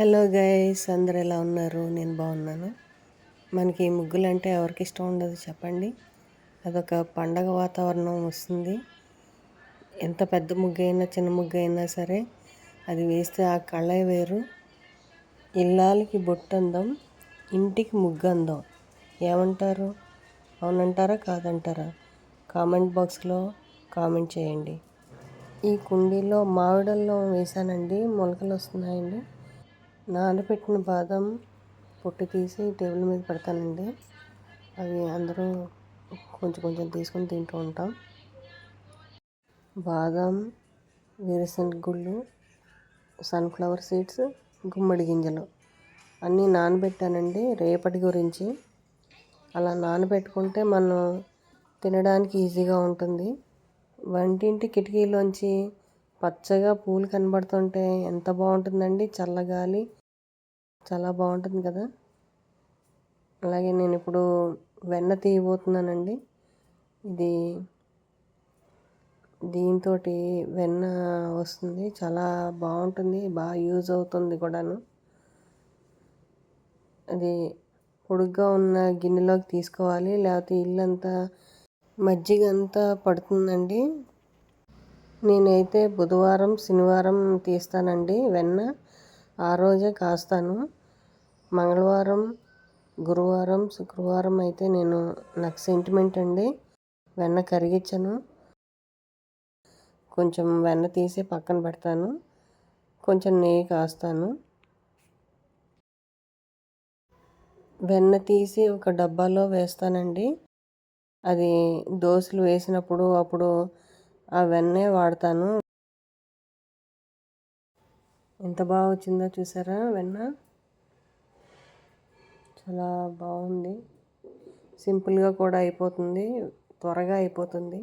Hello guys అందరు ఎలా ఉన్నారు? నేను బాగున్నాను. మనకి ఈ ముగ్గులు అంటే ఎవరికి ఇష్టం ఉండదు చెప్పండి. అదొక పండగ వాతావరణం వస్తుంది. ఎంత పెద్ద ముగ్గు అయినా చిన్న ముగ్గు అయినా సరే అది వేస్తే ఆ కళ వేరు. ఇల్లాలకి బొట్టు అందం ఇంటికి ముగ్గు అందం ఏమంటారు? అవునంటారా? కాదంటారా? కామెంట్ బాక్స్లో కామెంట్ చేయండి. ఈ కుండీలో మామిడల్లో వేసానండి మొలకలు వస్తున్నాయండి. నానబెట్టిన బాదం పొట్టు తీసి టేబుల్ మీద పెడతానండి. అవి అందరూ కొంచెం కొంచెం తీసుకొని తింటూ ఉంటాం. బాదం వేరుశనగ గుళ్ళు సన్ఫ్లవర్ సీడ్స్ గుమ్మడి గింజలు అన్నీ నానబెట్టానండి రేపటి గురించి. అలా నానబెట్టుకుంటే మనం తినడానికి ఈజీగా ఉంటుంది. వంటింటి కిటికీలోంచి పచ్చగా పూలు కనబడుతుంటే ఎంత బాగుంటుందండి చల్లగాలి. చాలా బాగుంటుంది కదా. అలాగే నేను ఇప్పుడు వెన్న తీయబోతున్నానండి. ఇది దీంతో వెన్న వస్తుంది. చాలా బాగుంటుంది బాగా యూజ్ అవుతుంది కూడాను. అది పొడుగ్గా ఉన్న గిన్నెలోకి తీసుకోవాలి. లేకపోతే ఇల్లంతా మజ్జిగ అంతా పడుతుందండి. నేనైతే బుధవారం శనివారం తీస్తానండి. వెన్న ఆ రోజే కాస్తాను. మంగళవారం గురువారం శుక్రవారం అయితే నేను నాకు సెంటిమెంట్ అండి. వెన్న కరిగించను. కొంచెం వెన్న తీసి పక్కన పెడతాను. కొంచెం నెయ్యి కాస్తాను. వెన్న తీసి ఒక డబ్బాలో వేస్తానండి. అది దోశలు వేసినప్పుడు అప్పుడు ఆ వెన్నే వాడతాను. ఎంత బాగా వచ్చిందో చూసారా వెన్న? చాలా బాగుంది. సింపుల్గా కూడా అయిపోతుంది. త్వరగా అయిపోతుంది.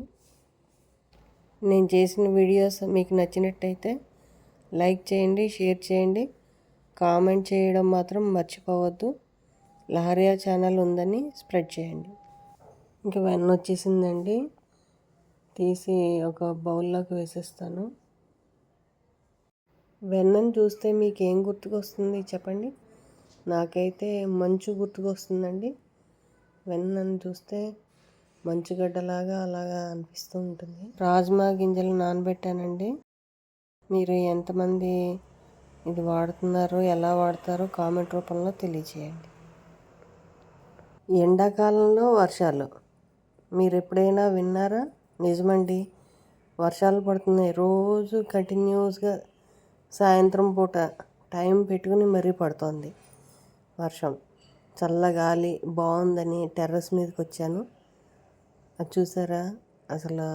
నేను చేసిన వీడియోస్ మీకు నచ్చినట్టయితే లైక్ చేయండి షేర్ చేయండి. కామెంట్ చేయడం మాత్రం మర్చిపోవద్దు. లహరియా ఛానల్ ఉందని స్ప్రెడ్ చేయండి. ఇంకా వెన్న వచ్చేసిందండి. తీసి ఒక బౌల్లోకి వేసేస్తాను. వెన్నను చూస్తే మీకు ఏం గుర్తుకొస్తుంది చెప్పండి? నాకైతే మంచు గుర్తుకొస్తుందండి. వెన్నను చూస్తే మంచుగడ్డలాగా అలాగా అనిపిస్తూ ఉంటుంది. రాజ్మా గింజలు నానబెట్టానండి. మీరు ఎంతమంది ఇది వాడుతున్నారో ఎలా వాడతారో కామెంట్ రూపంలో తెలియచేయండి ఎండాకాలంలో వర్షాలు. మీరు ఎప్పుడైనా విన్నారా? నిజమండి. వర్షాలు పడుతున్నాయి. రోజు కంటిన్యూస్గా సాయంత్రం పూట టైం పెట్టుకుని మరీ పడుతోంది వర్షం. చల్లగాలి బాగుందని టెర్రస్ మీదకి వచ్చాను అది చూసారా? అసలు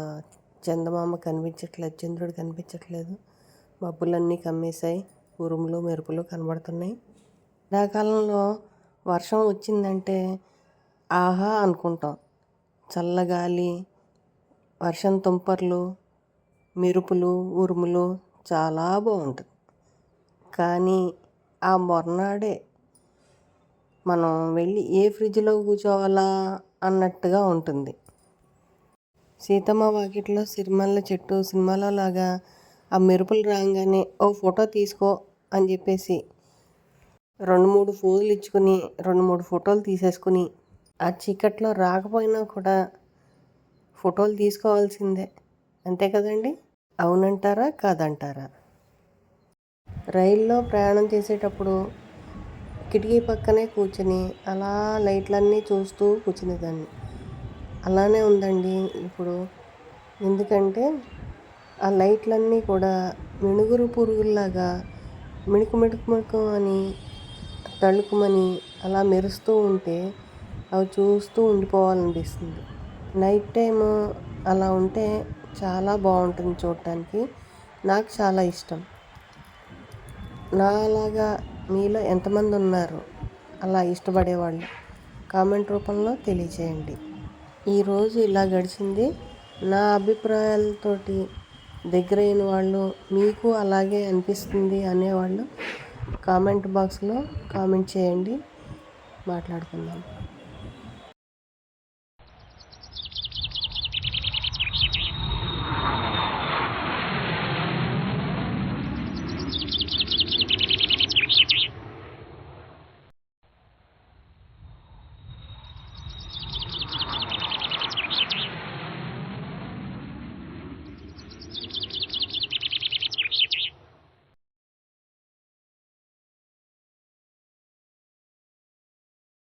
చందమామ కనిపించట్లేదు చంద్రుడు కనిపించట్లేదు. మబ్బులన్నీ కమ్మేశాయి. ఉరుములు మెరుపులు కనబడుతున్నాయి. ఎండాకాలంలో వర్షం వచ్చిందంటే ఆహా అనుకుంటాం. చల్లగాలి వర్షం తుంపర్లు మెరుపులు ఉరుములు చాలా బాగుంటుంది కానీ ఆ మొరనాడే మనం వెళ్ళి ఏ ఫ్రిడ్జ్లో కూర్చోవాలా అన్నట్టుగా ఉంటుంది. సీతమ్మ వాకిట్లో సిరిమల్ల చెట్టు సినిమాలో లాగా ఆ మెరుపులు రాగానే ఓ ఫోటో తీసుకో అని చెప్పేసి రెండు మూడు ఫోజులు ఇచ్చుకుని రెండు మూడు ఫోటోలు తీసేసుకుని ఆ చీకట్లో రాకపోయినా కూడా ఫోటోలు తీసుకోవాల్సిందే. అంతే కదండి? అవునంటారా? కాదంటారా? రైల్లో ప్రయాణం చేసేటప్పుడు కిటికీ పక్కనే కూర్చొని అలా లైట్లన్నీ చూస్తూ కూర్చునేదాన్ని. అలానే ఉందండి ఇప్పుడు. ఎందుకంటే ఆ లైట్లన్నీ కూడా మిణుగురు పురుగుల్లాగా మిణుకు మిణుకు మిణుకు అని తళుకుమని అలా మెరుస్తూ ఉంటే అవి చూస్తూ ఉండిపోవాలనిపిస్తుంది. నైట్ టైము అలా ఉంటే చాలా బాగుంటుంది చూడటానికి. నాకు చాలా ఇష్టం. నాలాగా మీలో ఎంతమంది ఉన్నారు? అలా ఇష్టపడేవాళ్ళు కామెంట్ రూపంలో తెలియచేయండి. ఈరోజు ఇలా గడిచింది. నా అభిప్రాయాలతోటి దగ్గరైన వాళ్ళు మీకు అలాగే అనిపిస్తుంది అనేవాళ్ళు కామెంట్ బాక్స్లో కామెంట్ చేయండి. మాట్లాడుకుందాం.